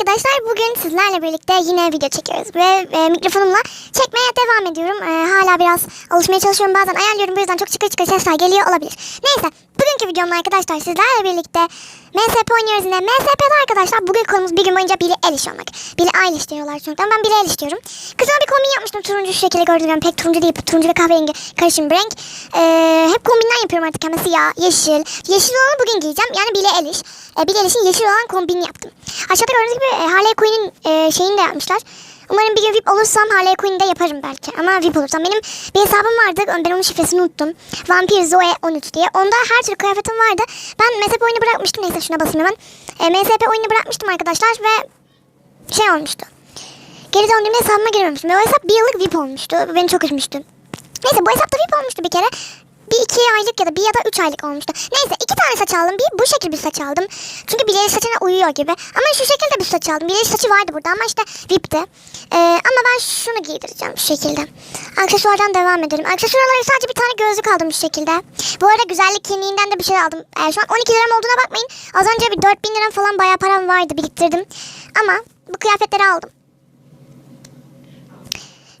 arkadaşlar bugün sizlerle birlikte yine video çekiyoruz ve e, mikrofonumla çekmeye devam ediyorum. E, hala biraz alışmaya çalışıyorum bazen ayarlıyorum bu yüzden çok çıkır çıkır sesler geliyor olabilir. Neyse bugünkü videomda arkadaşlar sizlerle birlikte MSP oynuyoruz yine. MSP'de arkadaşlar bugün konumuz bir gün boyunca Billie Eilish olmak. Billie Eilish diyorlar çünkü ben Billie Eilish diyorum. Güzel bir kombin yapmıştım turuncu şu şekilde gördüğünüz gibi pek turuncu değil turuncu ve kahverengi karışım bir renk. E, hep kombinler yapıyorum artık ama siyah, yeşil. Yeşil olanı bugün giyeceğim yani Billie Eilish. E, Billie Eilish'in yeşil olan kombini yaptım. Aşağıda gördüğünüz gibi e, Harley Quinn'in e, şeyini de yapmışlar. Umarım bir gün VIP olursam Harley Quinn'i de yaparım belki. Ama VIP olursam benim bir hesabım vardı. Ben onun şifresini unuttum. Vampir Zoe 13 diye. Onda her türlü kıyafetim vardı. Ben MSP oyunu bırakmıştım. Neyse şuna basın hemen. E, MSP oyunu bırakmıştım arkadaşlar ve şey olmuştu. Geri döndüğümde hesabıma girememiştim. Ve o hesap bir yıllık VIP olmuştu. Beni çok üzmüştü. Neyse bu hesapta VIP olmuştu bir kere. Bir iki aylık ya da bir ya da üç aylık olmuştu. Neyse iki tane saç aldım. Bir bu şekil bir saç aldım. Çünkü bileği saçına uyuyor gibi. Ama şu şekilde bir saç aldım. Bileği saçı vardı burada ama işte VIP'ti. Ee, ama ben şunu giydireceğim şu şekilde. Aksesuardan devam edelim. Aksesuarlara sadece bir tane gözlük aldım şu şekilde. Bu arada güzellik kliniğinden de bir şey aldım. Ee, şu an 12 liram olduğuna bakmayın. Az önce bir 4000 liram falan bayağı param vardı biriktirdim. Ama bu kıyafetleri aldım.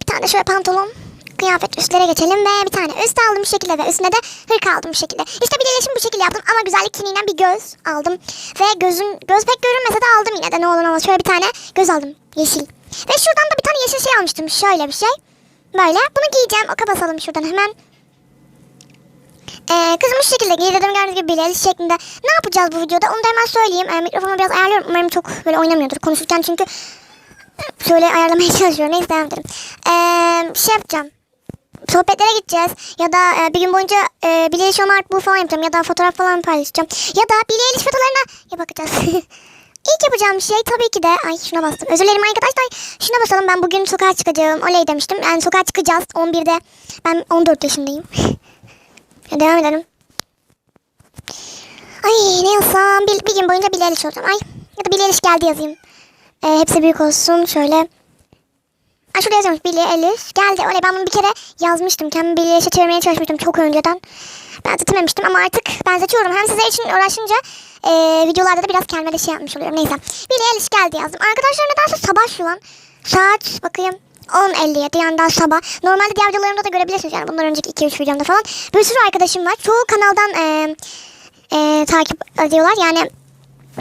Bir tane şöyle pantolon kıyafet üstlere geçelim ve bir tane üst aldım bu şekilde ve üstüne de hırka aldım bu şekilde. İşte bir de bu şekilde yaptım ama güzellik kiniğinden bir göz aldım. Ve gözün göz pek görünmese de aldım yine de ne olur ne olmaz. Şöyle bir tane göz aldım yeşil. Ve şuradan da bir tane yeşil şey almıştım şöyle bir şey. Böyle bunu giyeceğim oka basalım şuradan hemen. Ee, kızım şu şekilde giydirdim gördüğünüz gibi bir el şeklinde. Ne yapacağız bu videoda onu da hemen söyleyeyim. Ee, mikrofonu biraz ayarlıyorum umarım çok böyle oynamıyordur konuşurken çünkü şöyle ayarlamaya çalışıyorum. Neyse devam edelim. Ee, şey yapacağım sohbetlere gideceğiz ya da e, bir gün boyunca e, Billie Eilish Art bu falan yapacağım ya da fotoğraf falan paylaşacağım ya da Billie Eilish fotolarına ya bakacağız. İlk yapacağım şey tabii ki de ay şuna bastım. Özür dilerim arkadaşlar. Şuna basalım ben bugün sokağa çıkacağım. Oley demiştim. Yani sokağa çıkacağız 11'de. Ben 14 yaşındayım. Devam edelim. Ay ne yazsam bir, bir gün boyunca Billie Eilish olacağım. Ay ya da Billie Eilish geldi yazayım. E, hepsi büyük olsun şöyle. Ay şurada yazıyormuş Billie Eilish. Geldi oley ben bunu bir kere yazmıştım. Kendimi Billie Eilish'e çevirmeye çalışmıştım çok önceden. Benzetememiştim ama artık benzetiyorum. Hem sizler için uğraşınca e, videolarda da biraz kendime de şey yapmış oluyorum. Neyse. Billie Eilish geldi yazdım. Arkadaşlar nedense sabah şu an. Saat bakayım 10.57 yani daha sabah. Normalde diğer videolarımda da görebilirsiniz yani bundan önceki 2-3 videomda falan. Bir sürü arkadaşım var. Çoğu kanaldan e, e, takip ediyorlar. Yani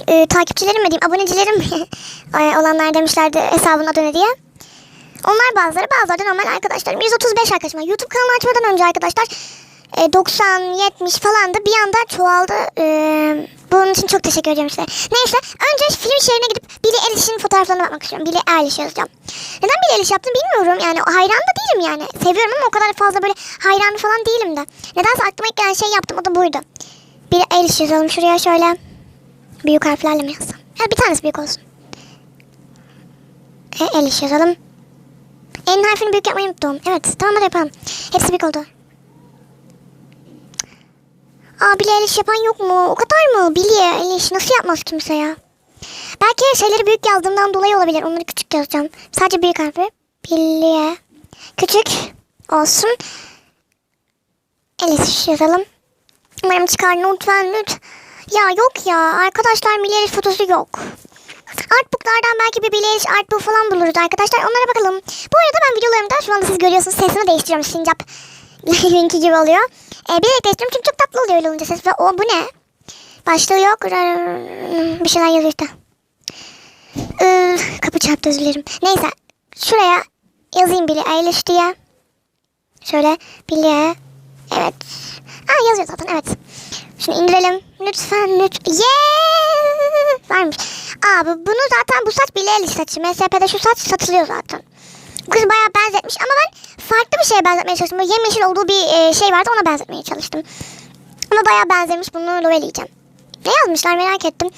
e, takipçilerim mi diyeyim abonecilerim e, olanlar demişlerdi hesabın adı ne diye. Onlar bazıları bazıları da normal arkadaşlarım. 135 arkadaşım var. YouTube kanalı açmadan önce arkadaşlar e, 90, 70 falandı. Bir anda çoğaldı. E, bunun için çok teşekkür ediyorum size. Neyse önce film şehrine gidip Billie Eilish'in fotoğraflarına bakmak istiyorum. Billie Eilish yazacağım. Neden Billie Eilish yaptım bilmiyorum. Yani hayran da değilim yani. Seviyorum ama o kadar fazla böyle hayran falan değilim de. Nedense aklıma ilk gelen şey yaptım. O da buydu. Billie Eilish yazalım şuraya şöyle. Büyük harflerle mi yazsam? Ya bir tanesi büyük olsun. E, Eilish yazalım. En harfini büyük yapmayı unuttum. Evet tamam hadi yapalım. Hepsi büyük oldu. Aa Billie Eilish yapan yok mu? O kadar mı? Billie Eilish nasıl yapmaz kimse ya? Belki şeyleri büyük yazdığımdan dolayı olabilir. Onları küçük yazacağım. Sadece büyük harfi. Billie. Küçük olsun. Eilish yazalım. Umarım çıkar lütfen lütfen. Ya yok ya. Arkadaşlar Eilish fotosu yok. Artbook'lardan belki bir Eilish artbook falan buluruz arkadaşlar. Onlara bakalım. Bu arada ben videolarımda şu anda siz görüyorsunuz sesini değiştiriyorum. Sincap linki gibi oluyor. Ee, bilerek değiştiriyorum çünkü çok tatlı oluyor öyle olunca ses. Ve o bu ne? Başlığı yok. Bir şeyler yazıyor işte. Ee, kapı çarptı özür dilerim. Neyse. Şuraya yazayım Billie Eilish diye. Şöyle Billie. Evet. Aa yazıyor zaten evet. Şunu indirelim. Lütfen lütfen. Yeah! Varmış. Aa bu, bunu zaten bu saç Billie Eilish saçı. MSP'de şu saç satılıyor zaten. Kız bayağı benzetmiş ama ben farklı bir şeye benzetmeye çalıştım. Böyle yemyeşil olduğu bir e, şey vardı ona benzetmeye çalıştım. Ama bayağı benzemiş bunu loveleyeceğim. Ne yazmışlar merak ettim.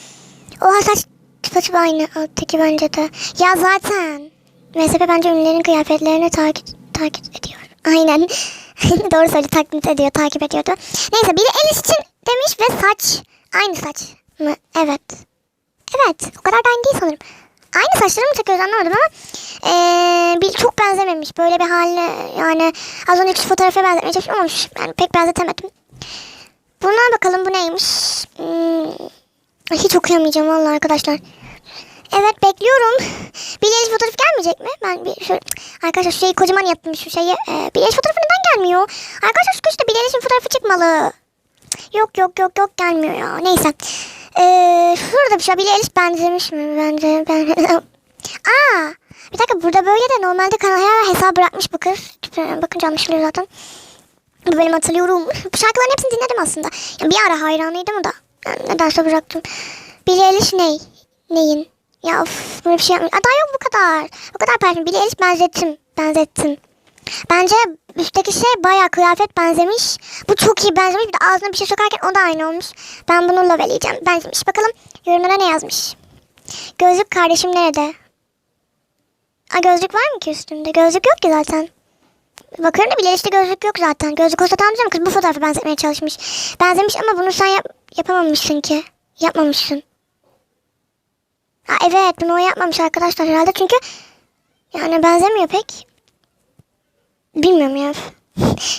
Oha saç saçı aynı alttaki bence de. Ya zaten MSP bence ünlülerin kıyafetlerini takip, takip ediyor. Aynen. Doğru söyledi taklit ediyor takip ediyordu. Neyse biri el için demiş ve saç. Aynı saç mı? Evet. Evet o kadar da aynı değil sanırım. Aynı saçları mı takıyoruz anlamadım ama ee, bir çok benzememiş. Böyle bir haline yani az önceki fotoğrafa benzetmeye çalıştım ama yani pek benzetemedim. Buna bakalım bu neymiş. Hmm, hiç okuyamayacağım vallahi arkadaşlar. Evet bekliyorum. Billie Eilish fotoğrafı gelmeyecek mi? Ben bir şöyle... Arkadaşlar şu şeyi kocaman yaptım şu şeyi. Ee, Eilish fotoğrafı neden gelmiyor? Arkadaşlar şu Billie Eilish'in fotoğrafı çıkmalı. Yok yok yok yok gelmiyor ya. Neyse. Ee, şurada bir şey. Billie Eilish benzemiş mi? Bence ben... Aa! Bir dakika burada böyle de normalde kanala hesap bırakmış bu kız. Bakınca anlaşılıyor zaten. Bu benim hatırlıyorum. Bu şarkıların hepsini dinledim aslında. Yani bir ara hayranıydım da. Yani nedense bıraktım. Billie Eilish ney? Neyin? Ya of böyle bir şey yapmıyor. Aa, Daha yok bu kadar. O kadar perşem. Billie Eilish benzettim. Benzettim. Bence üstteki şey bayağı kıyafet benzemiş. Bu çok iyi benzemiş. Bir de ağzına bir şey sokarken o da aynı olmuş. Ben bunu loveleyeceğim. Benzemiş. Bakalım yorumlara ne yazmış. Gözlük kardeşim nerede? Aa, gözlük var mı ki üstünde? Gözlük yok ki zaten. Bakıyorum da bile işte gözlük yok zaten. Gözlük olsa tamam canım kız bu fotoğrafı benzetmeye çalışmış. Benzemiş ama bunu sen yap yapamamışsın ki. Yapmamışsın. Ha, evet bunu o yapmamış arkadaşlar herhalde çünkü yani benzemiyor pek. Bilmiyorum ya.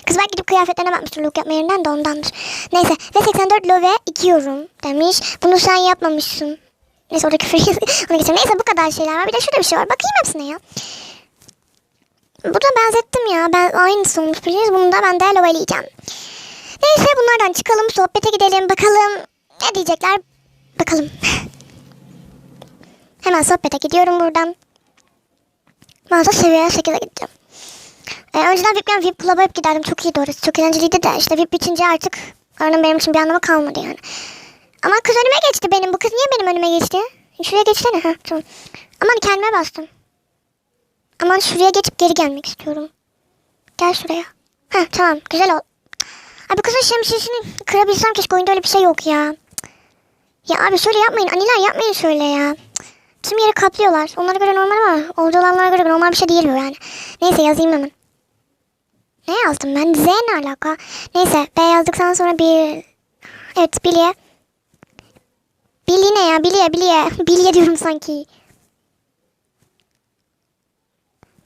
Kız belki gidip kıyafetlerine bakmıştır look yapma yerinden de ondandır. Neyse ve 84 love 2 yorum demiş. Bunu sen yapmamışsın. Neyse orada küfür onu geçelim. Neyse bu kadar şeyler var. Bir de şurada bir şey var. Bakayım hepsine ya. Bu benzettim ya. Ben aynısı olmuş biliyoruz. Bunu da ben de loveleyeceğim. Neyse bunlardan çıkalım. Sohbete gidelim. Bakalım ne diyecekler. Bakalım. Hemen sohbete gidiyorum buradan. De seviye 8'e gideceğim. Ee, önceden VIP'ken VIP Club'a hep giderdim. Çok iyiydi orası. Çok eğlenceliydi de. işte VIP bitince artık oranın benim için bir anlamı kalmadı yani. Ama kız önüme geçti benim. Bu kız niye benim önüme geçti? Şuraya geçsene. Ha, tamam. Aman kendime bastım. Aman şuraya geçip geri gelmek istiyorum. Gel şuraya. Ha tamam güzel ol. Abi kızın şemsiyesini kırabilsem keşke oyunda öyle bir şey yok ya. Ya abi şöyle yapmayın. Aniler yapmayın şöyle ya. Tüm yeri kaplıyorlar. Onlara göre normal ama orada olanlara göre normal bir şey değil bu yani. Neyse yazayım hemen. Ne yazdım ben? Z ne alaka? Neyse B yazdıktan sonra bir... Evet Billy'e. Billy ne ya? Billy'e Billy'e. Billy'e diyorum sanki.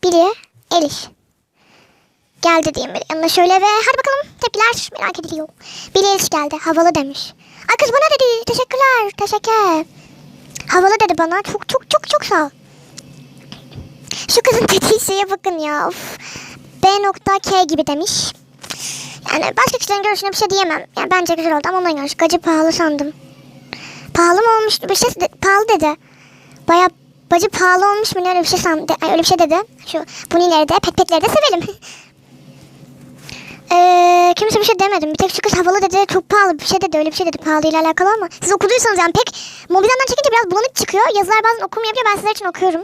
Billy, Eliş. Geldi diyeyim bir yanına şöyle ve hadi bakalım tepkiler merak ediliyor. Billy Eliş geldi havalı demiş. Ay kız bana dedi teşekkürler teşekkür. Havalı dedi bana çok çok çok çok sağ ol. Şu kızın dediği şeye bakın ya of. B.K gibi demiş. Yani başka kişilerin görüşüne bir şey diyemem. Yani bence güzel oldu ama ondan görüş. Gacı pahalı sandım. Pahalı mı olmuş? Bir şey de- pahalı dedi. Baya bacı pahalı olmuş mu ne öyle bir şey sandı. Ay, öyle bir şey dedi. Şu bunileri de pet petleri de sevelim. Eee kimse bir şey demedim. Bir tek şu kız havalı dedi. Çok pahalı bir şey dedi. Öyle bir şey dedi. Pahalı ile alakalı ama. Siz okuduysanız yani pek mobilden çekince biraz bulanık çıkıyor. Yazılar bazen okumayabiliyor. Ben sizler için okuyorum.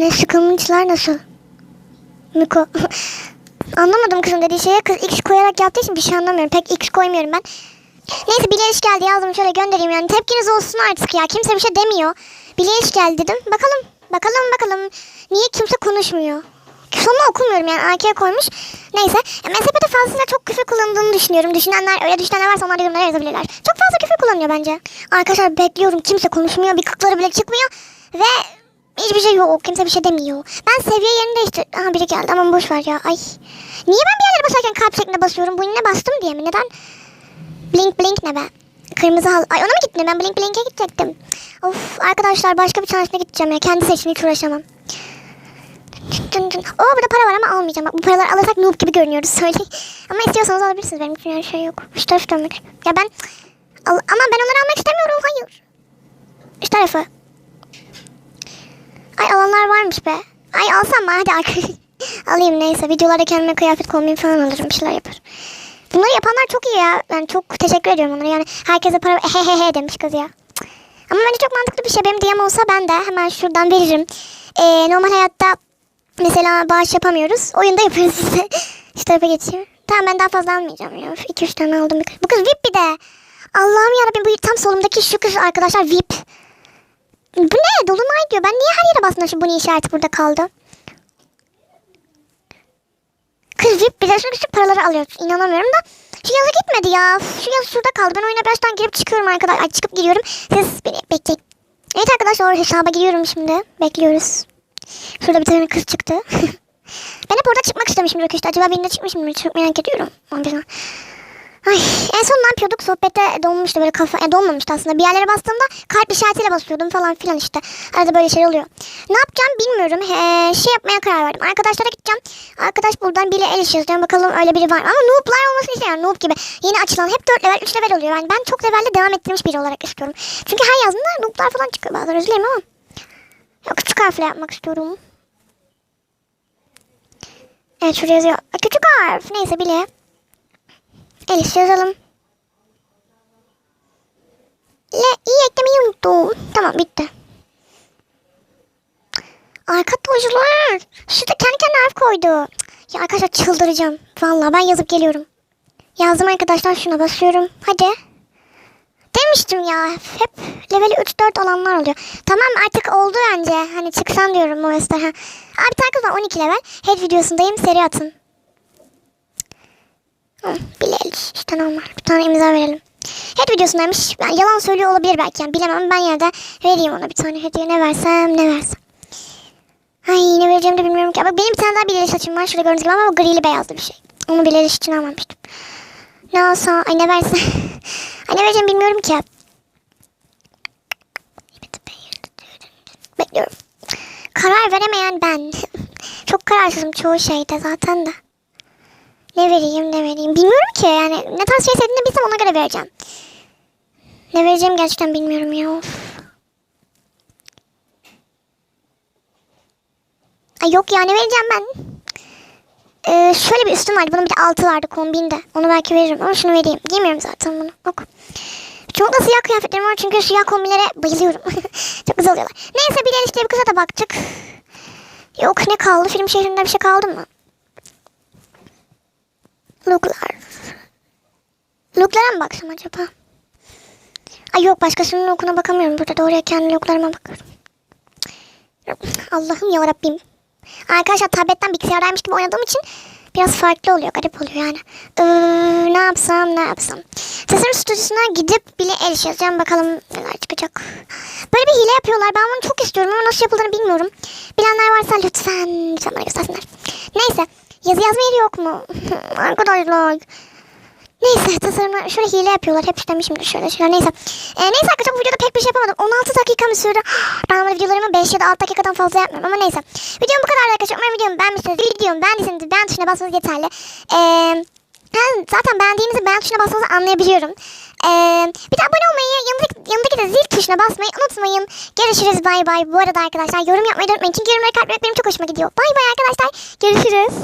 Ne sıkılmışlar nasıl? Miko. Anlamadım kızın dediği şeye. Kız X koyarak yaptığı için bir şey anlamıyorum. Pek X koymuyorum ben. Neyse Bileriş geldi yazdım şöyle göndereyim yani. Tepkiniz olsun artık ya. Kimse bir şey demiyor. Bileriş geldi dedim. Bakalım. Bakalım bakalım. Niye kimse konuşmuyor? Sonunu okumuyorum yani AK koymuş. Neyse. MSP'de fazlasıyla çok küfür kullanıldığını düşünüyorum. Düşünenler öyle düşünenler varsa onlar yorumlara yazabilirler. Çok fazla küfür kullanıyor bence. Arkadaşlar bekliyorum. Kimse konuşmuyor. Bir kıkları bile çıkmıyor. Ve hiçbir şey yok. Kimse bir şey demiyor. Ben seviye yerini değiştir... Aha biri geldi ama boş ver ya. Ay. Niye ben bir yerlere basarken kalp şeklinde basıyorum? Bu ne bastım diye mi? Neden? Blink blink ne be? Kırmızı hal... Ay ona mı gittin? Ben blink blink'e gidecektim. Of arkadaşlar başka bir tanesine gideceğim ya. Kendi seçimi hiç uğraşamam. Dın dın. Oo burada para var ama almayacağım. Bak, bu paraları alırsak noob gibi görünüyoruz söyle. Ama istiyorsanız alabilirsiniz. Benim için her şey yok. Şu tarafı dönmek. Ya ben... Al, ama ben onları almak istemiyorum. Hayır. Şu tarafı. Ay alanlar varmış be. Ay alsam mı? Hadi. Alayım neyse. Videolarda kendime kıyafet kombin falan alırım. Bir şeyler yaparım. Bunları yapanlar çok iyi ya. Ben çok teşekkür ediyorum onlara. Yani herkese para he he he demiş kız ya. Ama bence çok mantıklı bir şey. Benim DM olsa ben de hemen şuradan veririm. Ee, normal hayatta mesela bağış yapamıyoruz. Oyunda yaparız işte. Şu tarafa geçeyim. Tamam ben daha fazla almayacağım ya. 2-3 tane aldım. Bu kız VIP bir de. Allah'ım yarabbim bu tam solumdaki şu kız arkadaşlar VIP. Bu ne? Dolunay diyor. Ben niye her yere da şu bunun işareti burada kaldı? Kız VIP bize küçük paraları alıyoruz. İnanamıyorum da. Şu yazı gitmedi ya. Şu yazı şurada kaldı. Ben oyuna birazdan girip çıkıyorum arkadaşlar. Ay çıkıp giriyorum. Siz beni bekleyin. Evet arkadaşlar hesaba giriyorum şimdi. Bekliyoruz. Şurada bir tane kız çıktı. ben hep orada çıkmak istemişim işte. Acaba birinde çıkmış mı? Çok merak ediyorum. Bir- Ay, en son ne yapıyorduk? Sohbette donmuştu böyle kafa, e, donmamıştı aslında. Bir yerlere bastığımda kalp işaretiyle basıyordum falan filan işte. Arada böyle şey oluyor. Ne yapacağım bilmiyorum. He, şey yapmaya karar verdim. Arkadaşlara gideceğim. Arkadaş buradan biri el işi yazıyorum. Bakalım öyle biri var mı? Ama noob'lar olmasını istiyorum. Noob gibi. Yeni açılan hep 4 level 3 level oluyor. Yani ben çok levelde devam ettirmiş biri olarak istiyorum. Çünkü her yazdığında noob'lar falan çıkıyor. Bazen üzüleyim ama. Ya, küçük harfle yapmak istiyorum. Evet şuraya yazıyor. Küçük harf. Neyse bile. El işi yazalım. Le iyi eklemeyi unuttum. Tamam bitti. Arkadaşlar. Şurada kendi kendine harf koydu. Ya arkadaşlar çıldıracağım. Vallahi ben yazıp geliyorum. Yazdım arkadaşlar şuna basıyorum. Hadi. Demiştim ya. Hep leveli 3-4 olanlar oluyor. Tamam artık oldu bence. Hani çıksan diyorum o. Ha. Abi var 12 level. Head videosundayım seri atın. Bilal işte normal. Bir tane imza verelim. Head videosundaymış. Yani yalan söylüyor olabilir belki. Yani bilemem. Ben yine de vereyim ona bir tane hediye. Ne versem ne versem. Ay ne vereceğimi de bilmiyorum ki. Bak benim bir tane daha bileli saçım var. Şurada gördüğünüz gibi ama grili beyazlı bir şey. Onu bileli için almamıştım. Ne alsam? Ay ne versem? Ay ne vereceğimi bilmiyorum ki. Bekliyorum. Karar veremeyen ben. Çok kararsızım çoğu şeyde zaten de. Ne vereyim ne vereyim. Bilmiyorum ki yani ne tarz şey sevdiğini bilsem ona göre vereceğim. Ne vereceğim gerçekten bilmiyorum ya. Of. Ay yok ya ne vereceğim ben? Ee, şöyle bir üstüm vardı. Bunun bir de altı vardı kombinde. Onu belki veririm ama şunu vereyim. Giymiyorum zaten bunu. Yok. Çoğunlukla siyah kıyafetlerim var çünkü siyah kombinlere bayılıyorum. Çok güzel oluyorlar. Neyse bir enişte bir kıza da baktık. Yok ne kaldı? Film şehrinde bir şey kaldı mı? Looklar. Looklara mı baksam acaba? Ay yok başkasının lookuna bakamıyorum. Burada doğruya kendi looklarıma bakıyorum. Allah'ım ya Rabbim. Arkadaşlar tabletten bilgisayardaymış gibi oynadığım için biraz farklı oluyor. Garip oluyor yani. Ee, ne yapsam ne yapsam. Tasarım stüdyosuna gidip bile el işi yazacağım. Bakalım neler çıkacak. Böyle bir hile yapıyorlar. Ben bunu çok istiyorum ama nasıl yapıldığını bilmiyorum. Bilenler varsa lütfen lütfen bana göstersinler. Neyse. Yazı yazma yeri yok mu? Arkadaşlar. Neyse tasarımlar şöyle hile yapıyorlar. Hep istemişimdir şöyle şeyler. Neyse. Ee, neyse arkadaşlar bu videoda pek bir şey yapamadım. 16 dakika mı sürdü? Ben ama videolarımı 5 ya da 6 dakikadan fazla yapmıyorum ama neyse. Videom bu kadar arkadaşlar. Umarım videomu beğenmişsiniz. Videomu beğendiyseniz beğen tuşuna basmanız yeterli. Ee, ben zaten beğendiğinizi beğen tuşuna basmanızı anlayabiliyorum. Ee, bir de abone olmayı, yanındaki, yanındaki de zil tuşuna basmayı unutmayın. Görüşürüz bay bay. Bu arada arkadaşlar yorum yapmayı unutmayın. Çünkü yorumları kalp benim çok hoşuma gidiyor. Bay bay arkadaşlar. Görüşürüz.